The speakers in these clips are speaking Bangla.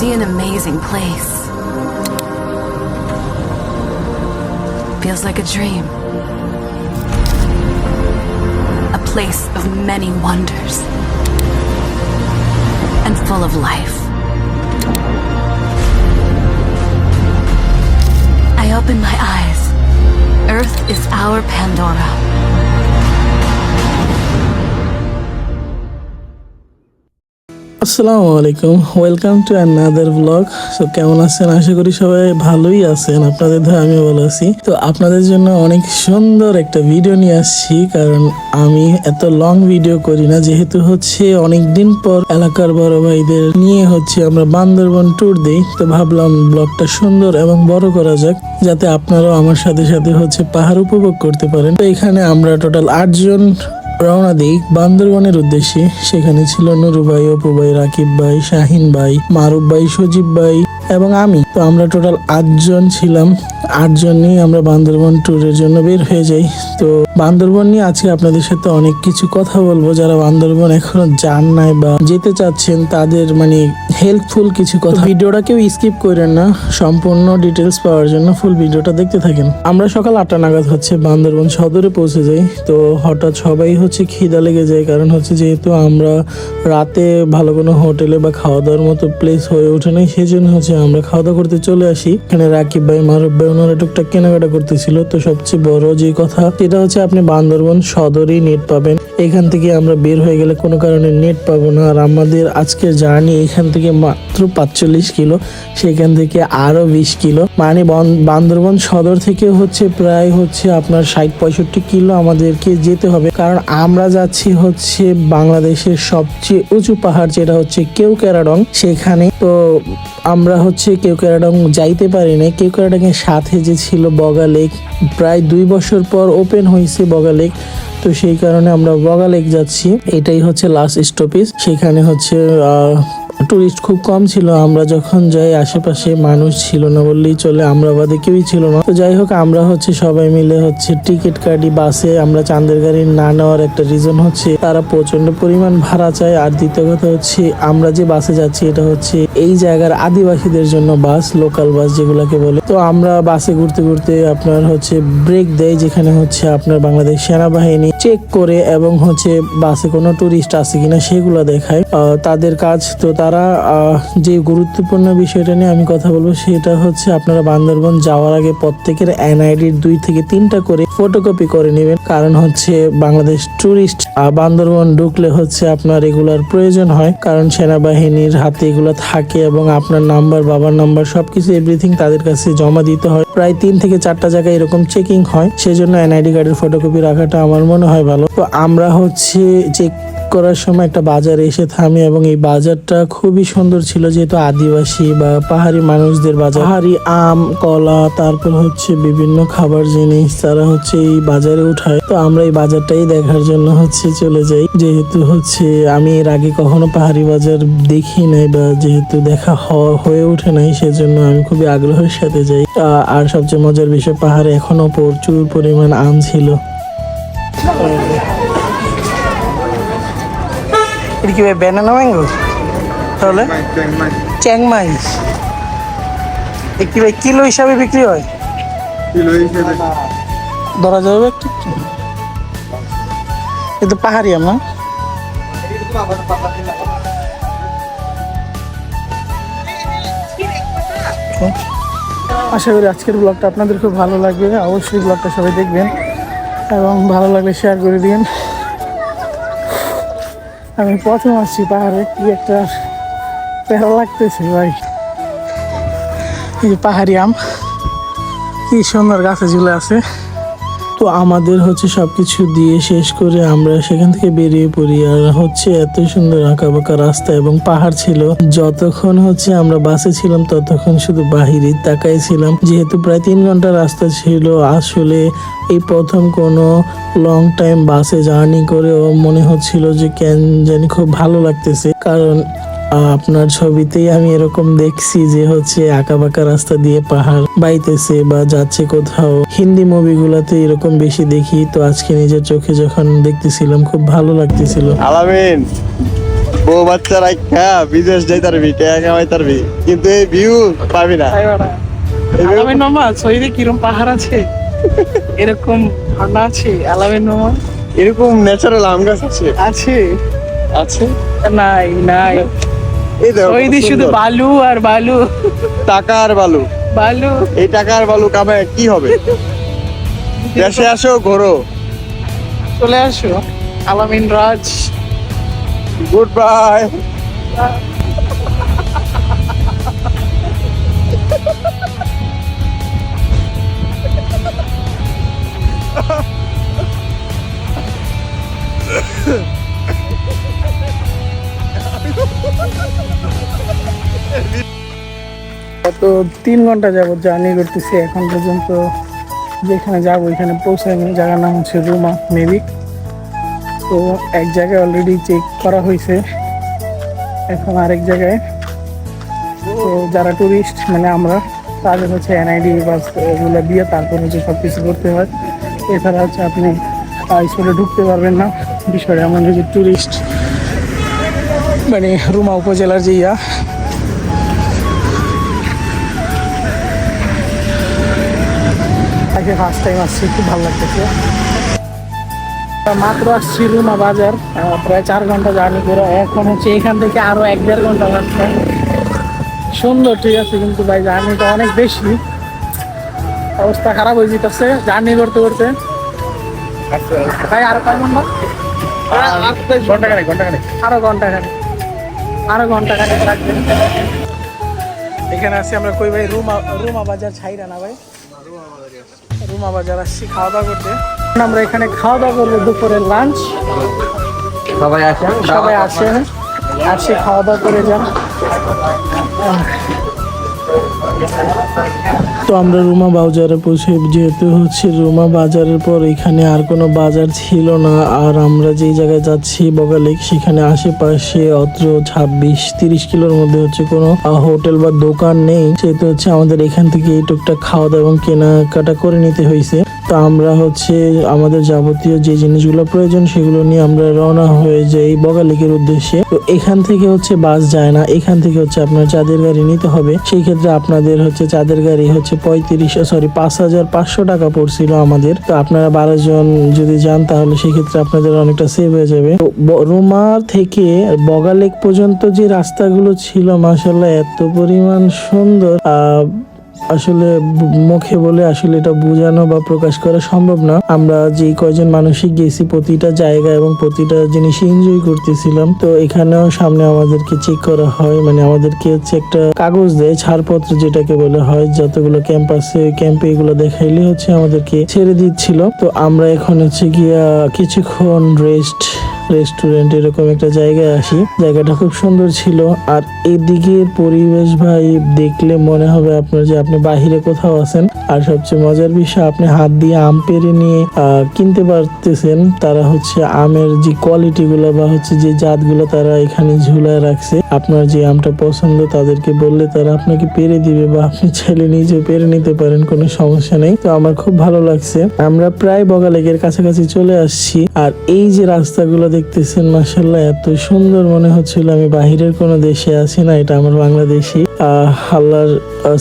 see an amazing place. Feels like a dream. A place of many wonders. And full of life. I open my eyes. Earth is our Pandora. আসসালামু আলাইকুম। Welcome to another blog so কেমন আছেন? আশা করি সবাই ভালোই আছেন। আপনাদের ধরে আমিও ভালো আছি। তো, আপনাদের জন্য অনেক সুন্দর একটা ভিডিও নিয়ে আসছি। কারণ আমি এত লং ভিডিও করি না। যেহেতু হচ্ছে অনেক দিন পর এলাকার বড় ভাইদের নিয়ে হচ্ছে আমরা বান্দরবন ট্যুর দিই। তো, ভাবলাম ব্লগটা সুন্দর এবং বড় করা যাক, যাতে আপনারাও আমার সাথে সাথে হচ্ছে পাহাড় উপভোগ করতে পারেন। তো, এখানে আমরা টোটাল আটজন রওনা দিক বান্দরবনের উদ্দেশ্যে। সেখানে ছিল নুরু ভাই, অপু ভাই, রাকিব ভাই, শাহিন ভাই, মারুফ ভাই, সজীব ভাই এবং আমি। তো আমরা টোটাল আটজন ছিলাম। আটজন নিয়ে আমরা বান্দরবন ট্যুরের জন্য বের হয়ে যাই। তো বান্দরবন নিয়ে আজকে আপনাদের সাথে অনেক কিছু কথা বলব। যারা বান্দরবন এখনও যান নাই বা যেতে চাচ্ছেন, তাদের মানে হেল্পফুল কিছু কথা। ভিডিওটা কেউ স্কিপ করেন না। সম্পূর্ণ ডিটেলস পাওয়ার জন্য ফুল ভিডিওটা দেখতে থাকেন। আমরা সকাল আটটা নাগাদ হচ্ছে বান্দরবন সদরে পৌঁছে যাই। তো হঠাৎ সবাই হচ্ছে খিদা লেগে যায়। কারণ হচ্ছে যেহেতু আমরা রাতে ভালো কোনো হোটেলে বা খাওয়া দাওয়ার মতো প্লেস হয়ে ওঠে নাই সেই জন্য হচ্ছে আমরা খাওয়া দাওয়া করতে চলে আসি। এখানে রাকিব ভাই, মারুফ ভাই, ওনারা টুকটাক কেনাকাটা করতেছিল। তো সবচেয়ে বড় যে কথা, সেটা হচ্ছে আপনি বান্দরবন সদরই নেট পাবেন। এখান থেকে আমরা বের হয়ে গেলে কোনো কারণে নেট পাবো না। আর আমাদের আজকের জার্নি এখান থেকে মাত্র পাঁচচল্লিশ কিলো, সেখান থেকে আরও বিশ কিলো। মানে বন- বান্দরবন সদর থেকে হচ্ছে প্রায় হচ্ছে আপনার ষাট পঁয়ষট্টি কিলো আমাদেরকে যেতে হবে। কারণ আমরা যাচ্ছি হচ্ছে বাংলাদেশের সবচেয়ে উঁচু পাহাড়, যেটা হচ্ছে কেউ ক্যারাডং। সেখানে তো আমরা হচ্ছে কেউ ক্যারাডং যাইতে পারি না কেউ ক্যারাডং এর সাথে যে ছিল বগা লেক, প্রায় দুই বছর পর ওপেন হয়েছে বগা লেক। তো সেই কারণে আমরা বগা লেক যাচ্ছি। এটাই হচ্ছে লাস্ট স্টপেজ সেখানে হচ্ছে টুরিস্ট খুব কম ছিল, আমরা যখন যাই আশেপাশে মানুষ ছিল না বললেই চলে আমরা বাদে কেউই ছিল না। তো যাই হোক, আমরা হচ্ছে সবাই মিলে হচ্ছে টিকিট কাটি বাসে আমরা চাঁদের গাড়ি না নেওয়ার একটা রিজন হচ্ছে, তারা প্রচণ্ড পরিমাণ ভাড়া চায়। আর দ্বিতীয় কথা হচ্ছে, আমরা যে বাসে যাচ্ছি, এটা হচ্ছে এই জায়গার আদিবাসীদের জন্য বাস লোকাল বাস যেগুলোকে বলে। তো আমরা বাসে ঘুরতে ঘুরতে আপনার হচ্ছে ব্রেক দেয় যেখানে হচ্ছে আপনার বাংলাদেশ সেনাবাহিনী চেক করে এবং হচ্ছে বাসে কোনো টুরিস্ট আছে কিনা সেগুলো দেখায়। তাদের কাজ তো তারা আহ, যে গুরুত্বপূর্ণ বিষয়টা নিয়ে আমি কথা বলব সেটা হচ্ছে আপনারা বান্দরবন যাওয়ার আগে প্রত্যেকের এনআইডির দুই থেকে তিনটা করে ফটোকপি করে নেবেন। কারণ হচ্ছে বাংলাদেশ টুরিস্ট বান্দরবন ঢুকলে হচ্ছে আপনার এগুলার প্রয়োজন হয়। কারণ সেনাবাহিনীর হাতে এগুলো থাকে এবং আপনার নাম্বার বাবার নাম্বার সবকিছু এভরিথিং তাদের কাছে জমা দিতে হয়। প্রায় তিন থেকে চারটা জায়গায় এরকম চেকিং হয়। সেজন্য এনআইডি কার্ডের ফটোকপি রাখাটা আমার মনে হয় ভালো। তো আমরা হচ্ছে চেক করার সময় একটা বাজারে এসে থামি এবং এই বাজারটা খুবই সুন্দর ছিল, যেহেতু আদিবাসী বা পাহাড়ি মানুষদের বাজার। পাহাড়ি আম, কলা, তারপর হচ্ছে বিভিন্ন খাবার জিনিস তারা হচ্ছে এই বাজারে উঠায়। তো আমরা এই বাজারটাই দেখার জন্য হচ্ছে চলে যাই। যেহেতু হচ্ছে আমি এর আগে কখনো পাহাড়ি বাজার দেখি নাই বা যেহেতু দেখা হয়ে ওঠে নাই, সেজন্য আমি খুবই আগ্রহের সাথে যাই। আর সবচেয়ে মজার বিষয়, পাহাড়ে এখনও প্রচুর পরিমাণ আম ছিল। এটা কি ব্যানানা ম্যাঙ্গো তাহলে? চ্যাংমাই একটি ভাই কিলো হিসাবে বিক্রি হয়? ধরা যাবে একটু। কিন্তু পাহাড়ি আমরা আশা করি আজকের ব্লগটা আপনাদের খুব ভালো লাগবে। অবশ্যই ব্লগটা সবাই দেখবেন এবং ভালো লাগলে শেয়ার করে দিন। আমি প্রথম আসছি, পাহাড়ে কি একটা প্যারা লাগতেছে ভাই। এই পাহাড়ি আম, কি সুন্দর গাছে ঝুলে আছে। তো আমাদের হচ্ছে সবকিছু দিয়ে শেষ করে আমরা সেখান থেকে বেরিয়ে পড়ি। আর হচ্ছে এত সুন্দর আঁকা বাঁকা রাস্তা এবং পাহাড় ছিল। যতক্ষণ হচ্ছে আমরা বাসে ছিলাম, ততক্ষণ শুধু বাহিরে তাকাই ছিলাম। যেহেতু প্রায় তিন ঘণ্টা রাস্তা ছিল, আসলে এই প্রথম কোনো লং টাইম বাসে জার্নি করে ও মনে হচ্ছিল যে কেন জানি খুব ভালো লাগতেছে। কারণ আপনার ছবিতেই আমি এরকম দেখছি যে হচ্ছে আঁকা বাঁকা রাস্তা দিয়ে পাহাড় বাইতেছে বা যাচ্ছে কোথাও। হিন্দি মুভিগুলোতে এরকম বেশি দেখি তো আজকে নিজের চোখে যখন দেখতেছিলাম খুব ভালো লাগতেছিল। আলামিন বউ বাচ্চা রাখা বিদেশ যাই তারবি টাকা কামাই তারবি? কিন্তু এই ভিউ পাবি না। আলামিন মামা শহীদে কিরম পাহাড় আছে? এরকম ঝর্ণা আছে? আলামিন মামা? এরকম ন্যাচারাল আম গাছ আছে। আছে। আছে? নাই নাই। এই দেখো কত শহীদে শুধু বালু আর বালু। টাকা আর বালু। বালু। এই টাকা আর বালু কামায় কি হবে? দেশে আসো ঘোরো। চলে আসো আলামিন রাজ। গুড বাই গত তিন ঘণ্টা যাবত জার্নি করতেছি। এখন পর্যন্ত যেখানে যাব ওইখানে পৌঁছায়নি। জায়গার নাম হচ্ছে রুমা মেবি তো এক জায়গায় অলরেডি চেক করা হয়েছে। এখন আরেক জায়গায়। তো যারা টুরিস্ট মানে আমরা, তাদের হচ্ছে এনআইডি বাস এগুলো দিয়ে তারপর হচ্ছে সব কিছু করতে হয়। এছাড়া হচ্ছে আপনি স্কুলে ঢুকতে পারবেন না। বিষয়টা এমন যে টুরিস্ট মানে রুমা উপজেলার যে ইয়া আজকে ফার্স্ট টাইম আসছি, খুব ভালো লাগতেছে। মাত্র আসছি রুমা বাজার প্রায় চার ঘণ্টা জার্নি করে। এখন হচ্ছে এখান থেকে আরও এক দেড় ঘণ্টা রাস্তা সুন্দর, ঠিক আছে, কিন্তু ভাই, জার্নিটা অনেক বেশি। অবস্থা খারাপ হয়ে যেতেছে, জার্নি করতে করতে। ভাই, আরও কয় ঘণ্টা? আরও আরও এখানে আছি আমরা কই ভাই? রুমা রুমা বাজার ছাইরা না ভাই? রুমা আসছি খাওয়া দাওয়া করতে। আমরা এখানে খাওয়া দাওয়া করব দুপুরের লাঞ্চ সবাই আসেন সবাই আসেন আসি খাওয়া দাওয়া করে যান। তো আমরা রুমা বাজারে পৌঁছে, যেহেতু হচ্ছে রুমা বাজারের পর এখানে আর কোনো বাজার ছিল না, আর আমরা যেই জায়গায় যাচ্ছি বগালেক সেখানে আশেপাশে অত্র ছাব্বিশ, তিরিশ কিলোর মধ্যে হচ্ছে কোনো হোটেল বা দোকান নেই। সেহেতু হচ্ছে আমাদের এখান থেকে এই টুকটা খাওয়া দাওয়া এবং কেনাকাটা করে নিতে হয়েছে তো আমরা হচ্ছে আমাদের যাবতীয় যে জিনিসগুলো প্রয়োজন সেগুলো নিয়ে আমরা রওনা হয়ে যাই বগালেকের উদ্দেশ্যে। তো এখান থেকে হচ্ছে বাস যায় না, এখান থেকে হচ্ছে আপনার চাঁদের গাড়ি নিতে হবে। সেই ক্ষেত্রে আপনাদের হচ্ছে চাঁদের গাড়ি হচ্ছে পঁয়ত্রিশ সরি পাঁচ হাজার পাঁচশো টাকা পড়ছিল আমাদের। তো আপনারা বারো জন যদি যান তাহলে সেক্ষেত্রে আপনাদের অনেকটা সেভ হয়ে যাবে। তো ব- রুমা থেকে বগালেক পর্যন্ত যে রাস্তাগুলো ছিল মাসাল্লাহ এত পরিমাণ সুন্দর। আহ আসলে মুখে বলে আসলে এটা বোঝানো বা প্রকাশ করা সম্ভব না। আমরা যে কয়জন মানুষই গেছি, প্রতিটা জায়গা এবং প্রতিটা জিনিস এনজয় করতেছিলাম। তো এখানেও সামনে আমাদেরকে চেক করা হয় মানে আমাদেরকে হচ্ছে একটা কাগজ দেয়, ছাড়পত্র যেটাকে বলে হয়, যতগুলো ক্যাম্প আছে ক্যাম্পে এগুলো দেখাইলে হচ্ছে আমাদেরকে ছেড়ে দিচ্ছিল। তো আমরা এখন হচ্ছে গিয়া কিছুক্ষণ রেস্ট রেস্টুরেন্ট এরকম একটা জায়গায় আসি। জায়গাটা খুব সুন্দর ছিল। আর এদিকের পরিবেশ ভাই দেখলে মনে হবে আপনার যে আপনি বাহিরে কোথাও আছেন। আর সবচেয়ে মজার বিষয়, আপনি হাত দিয়ে আম পেরে নিয়ে কিনতে পারতেছেন। তারা হচ্ছে আমের যে কোয়ালিটি গুলো বা হচ্ছে যে জাতগুলো তারা এখানে ঝুলায় রাখছে। আপনার যে আমটা পছন্দ তাদেরকে বললে তারা আপনাকে পেরে দিবে বা আপনি ছেলে নিজে পেরে নিতে পারেন, কোনো সমস্যা নেই। তো আমার খুব ভালো লাগছে। আমরা প্রায় বগালেকের কাছাকাছি চলে আসছি। আর এই যে রাস্তাগুলো দেখতেছেন মাসাল্লাহ এত সুন্দর মনে হচ্ছিল আমি বাহিরের কোনো দেশে আছি না, এটা আমার বাংলাদেশি। আল্লাহর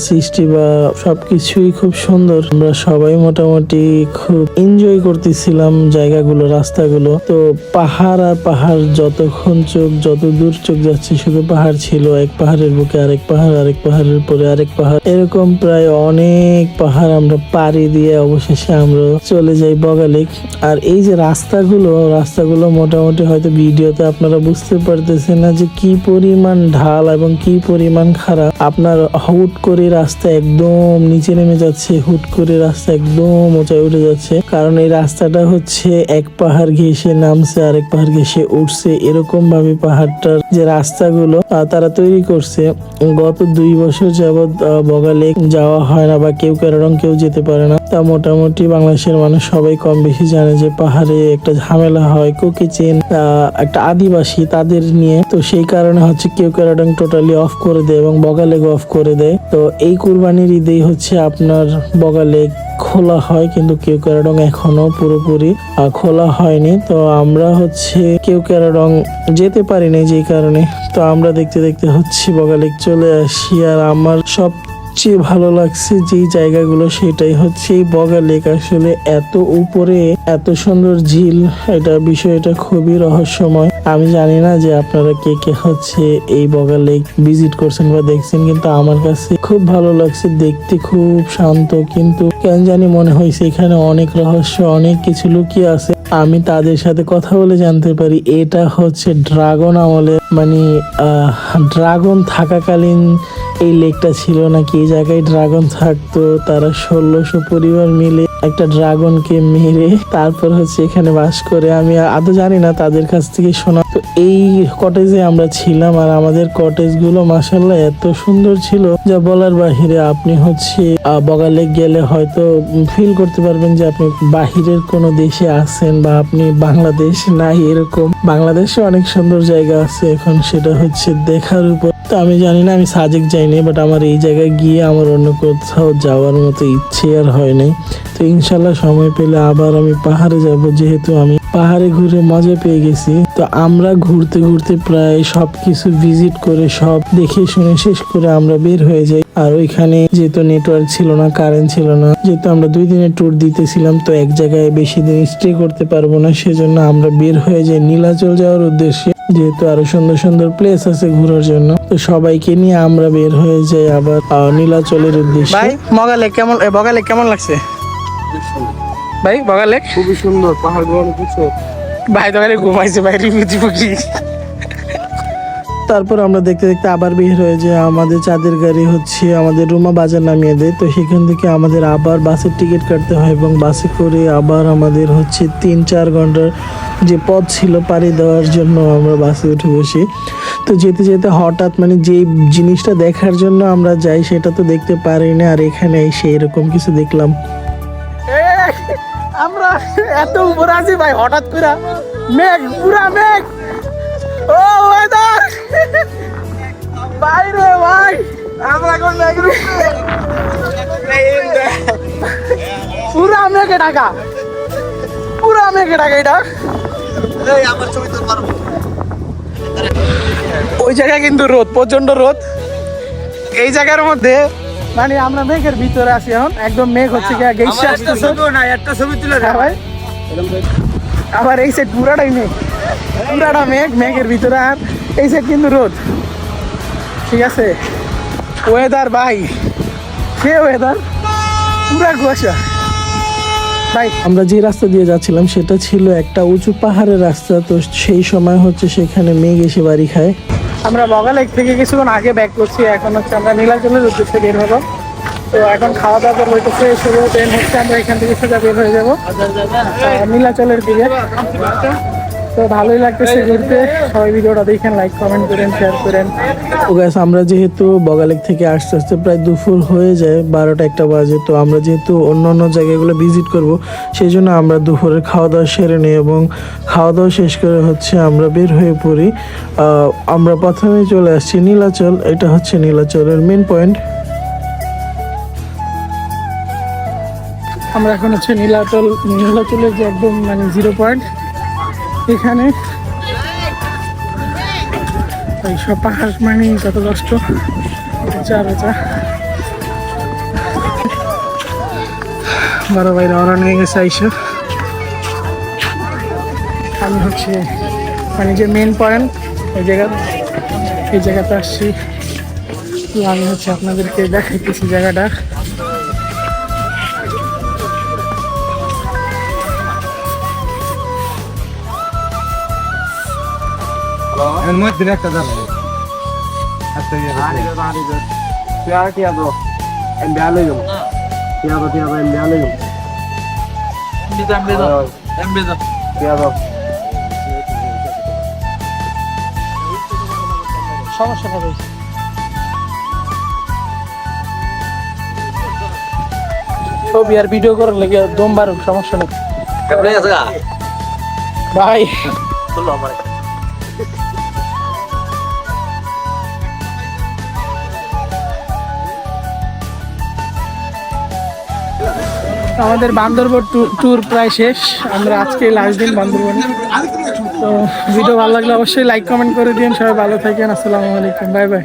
সৃষ্টি বা সবকিছুই খুব সুন্দর। আমরা সবাই মোটামুটি খুব এনজয় করতেছিলাম জায়গাগুলো, রাস্তাগুলো। তো পাহাড় আর পাহাড়, যতক্ষণ চোখ, যত দূর চোখ যাচ্ছে, শুধু পাহাড় ছিল, এক পাহাড়ের বুকে আরেক পাহাড়, আরেক পাহাড়ের পরে আরেক পাহাড়। এরকম প্রায় অনেক পাহাড় আমরা পাড়ি দিয়ে অবশেষে আমরা চলে যাই বগালেক। আর এই যে রাস্তাগুলো রাস্তাগুলো মোটামুটি হয়তো ভিডিওতে আপনারা বুঝতে পারতেছেন না যে কি পরিমাণ ঢাল এবং কি পরিমাণ খারাপ। আপনার হুট করে রাস্তা একদম নিচে নেমে যাচ্ছে হুট করে রাস্তা একদম উঁচায় উঠে যাচ্ছে। কারণ এই রাস্তাটা হচ্ছে এক পাহাড় ঘেসে নামছে আরেক পাহাড় ঘেসে উঠছে। এরকম ভাবে পাহাড়টার যে রাস্তাগুলো তারা তৈরি করছে। গত দুই বছর যাবৎ আহ, বগালে যাওয়া হয় না বা কেউ কারণ কেউ যেতে পারে না। তা মোটামুটি বাংলাদেশের মানুষ সবাই কম বেশি জানে যে পাহাড়ে একটা ঝামেলা হয় কুকিচেন একটা আদিবাসী তাদের নিয়ে। তো সেই কারণে হচ্ছে কেউ কারণ টোটালি অফ করে দেয় এবং বগালেগ অফ করে দেয়। তো এই কুরবানির ঈদেই হচ্ছে আপনার বগালেগ খোলা হয়, কিন্তু কেউ ক্যারাডং এখনও পুরোপুরি খোলা হয়নি। তো আমরা হচ্ছে কেউ ক্যারাডং যেতে পারিনি যে কারণে। তো আমরা দেখতে দেখতে হচ্ছে বগালেক চলে আসি। আর আমার সব সবচেয়ে ভালো লাগছে যেই জায়গাগুলো সেটাই হচ্ছে এই বগা লেক। আসলে এত উপরে এত সুন্দর ঝিল, এটা বিষয়টা খুবই রহস্যময়। আমি জানি না যে আপনারা কে কে হচ্ছে এই বগা লেক ভিজিট করছেন বা দেখছেন, কিন্তু আমার কাছে খুব ভালো লাগছে, দেখতে খুব শান্ত, কিন্তু কেন জানি মনে হয়েছে এখানে অনেক রহস্য, অনেক কিছু লুকিয়ে আছে। আমি তাদের সাথে কথা বলে জানতে পারি, এটা হচ্ছে ড্রাগন আমলে মানে ড্রাগন থাকাকালীন এই লেকটা ছিল নাকি এই জায়গায় ড্রাগন থাকতো, তারা ষোলোশো পরিবার মিলে একটা ড্রাগনকে মেরে তারপর হচ্ছে এখানে বাস করে। আমি আদৌ জানি না তাদের কাছ থেকে শোনা তো এই কটেজে আমরা ছিলাম আর আমাদের কটেজগুলো মাসাল্লাহ এত সুন্দর ছিল যা বলার বাহিরে আপনি হচ্ছে আহ, বগা লেক গেলে হয়তো ফিল করতে পারবেন যে আপনি বাহিরের কোনো দেশে আছেন বা আপনি বাংলাদেশ নাই এরকম। বাংলাদেশে অনেক সুন্দর জায়গা আছে এখন সেটা হচ্ছে দেখার উপর। তো আমি জানি না আমি সাজেক যাইনি বাট আমার এই জায়গায় গিয়ে আমার অন্য কোথাও যাওয়ার মতো ইচ্ছে আর হয় নাই। তো ইনশাল্লাহ সময় পেলে আবার আমি পাহাড়ে যাব যেহেতু আমি পাহাড়ে ঘুরে মজা পেয়ে গেছি। তো আমরা ঘুরতে ঘুরতে প্রায় সবকিছু ভিজিট করে সব দেখে শুনে শেষ করে আমরা বের হয়ে যাই। আর ওইখানে যেহেতু নেটওয়ার্ক ছিল না কারেন্ট ছিল না যেহেতু আমরা দুই দিনের ট্যুর দিতেছিলাম তো এক জায়গায় বেশি দিন স্টে করতে পারব না সেজন্য আমরা বের হয়ে যাই নীলাচল যাওয়ার উদ্দেশ্যে। যেহেতু আরও সুন্দর সুন্দর প্লেস আছে ঘোরার জন্য তো সবাইকে নিয়ে আমরা বের হয়ে যাই আবার নীলাচলের উদ্দেশ্যে। ভাই মগালে কেমন বগালে কেমন লাগছে? ভাই বগালে খুবই সুন্দর পাহাড়গুলো অনেক উঁচু ভাই তো ঘুমাইছে ভাই রিভিউ দিব কি? তারপর আমরা দেখতে দেখতে আবার বের হয়ে যে আমাদের চাঁদের গাড়ি হচ্ছে আমাদের রুমা বাজার নামিয়ে দেয়। তো সেখান থেকে আমাদের আবার বাসের টিকিট কাটতে হয় এবং বাসে করে আবার আমাদের হচ্ছে তিন চার ঘণ্টার যে পথ ছিল পাড়ি দেওয়ার জন্য আমরা বাসে উঠে বসি। তো যেতে যেতে হঠাৎ মানে যে জিনিসটা দেখার জন্য আমরা যাই সেটা তো দেখতে পারি না আর এখানে সেই এরকম কিছু দেখলাম। আমরা এত উপরে আছি ভাই হঠাৎ করে। মেঘ পুরা মেঘ। ও ওয়েদার বাইরে ভাই আমরা এখন মেঘ পুরা মেঘে ঢাকা। পুরা মেঘে ঢাকা এটা। আমার ছবি তো পারব ওই জায়গায় কিন্তু রোদ প্রচণ্ড রোদ। এই জায়গার মধ্যে মানে আমরা মেঘের ভিতরে আছি এখন। একদম মেঘ হচ্ছে কি গেছে আসতেছে না একটা ছবি তুলে হ্যাঁ ভাই। আবার এই সাইড পুরাটাই মেঘ। পুরাটা মেঘ মেঘের ভিতরে আর এই সাইড কিন্তু রোদ। ঠিক আছে? ওয়েদার ভাই। সে ওয়েদার পুরা কুয়াশা। আমরা যে রাস্তা দিয়ে যাচ্ছিলাম সেটা ছিল একটা উঁচু পাহাড়ের রাস্তা তো সেই সময় হচ্ছে সেখানে মেঘ এসে বাড়ি খায়। আমরা বগা লেক থেকে কিছুক্ষণ আগে ব্যাক করছি এখন হচ্ছে আমরা নীলাচলের উদ্দেশ্যে বের হব। তো এখন খাওয়া দাওয়া করব একটু ফ্রেশ হব দেন হচ্ছে আমরা এখান থেকে সোজা বের হয়ে যাব। আহ, নীলাচলের দিকে। তো ভালোই লাগতেছে ঘুরতে। সবাই ভিডিওটা দেখেন লাইক কমেন্ট করেন শেয়ার করেন। ও গ্যাস আমরা যেহেতু বগালেক থেকে আস্তে আস্তে প্রায় দুপুর হয়ে যায় বারোটা একটা বাজে তো আমরা যেহেতু অন্য অন্য জায়গাগুলো ভিজিট করব সেই জন্য আমরা দুপুরের খাওয়া দাওয়া সেরে নিই এবং খাওয়া দাওয়া শেষ করে হচ্ছে আমরা বের হয়ে পড়ি। আমরা প্রথমে চলে আসছি নীলাচল এটা হচ্ছে নীলাচলের মেন পয়েন্ট আমরা এখন হচ্ছে নীলাচল নীলাচলের যে একদম মানে জিরো পয়েন্ট এখানে। এইসব পাহাড় মানে কত কষ্ট। উঁচা উঁচা বড় ভাই রওনা নিয়ে গেছে এইসব আমি হচ্ছে মানে যে মেন পয়েন্ট এই জায়গা, এই জায়গাতে আসছি। আমি হচ্ছে আপনাদেরকে দেখাইতেছি জায়গাটা। এর মধ্যে একটা যাবে। আচ্ছা ইয়া এম এম সমস্যা হবে ছবি আর ভিডিও করার লেগে দম বারুক সমস্যা নেই। ভাই। তো আমাদের বান্দরবন ট্যুর প্রায় শেষ। আমরা আজকে লাস্ট দিন বান্দরবনে। তো ভিডিও ভালো লাগলে অবশ্যই লাইক কমেন্ট করে দিন সবাই ভালো থাকেন। আসসালামু আলাইকুম। Bye bye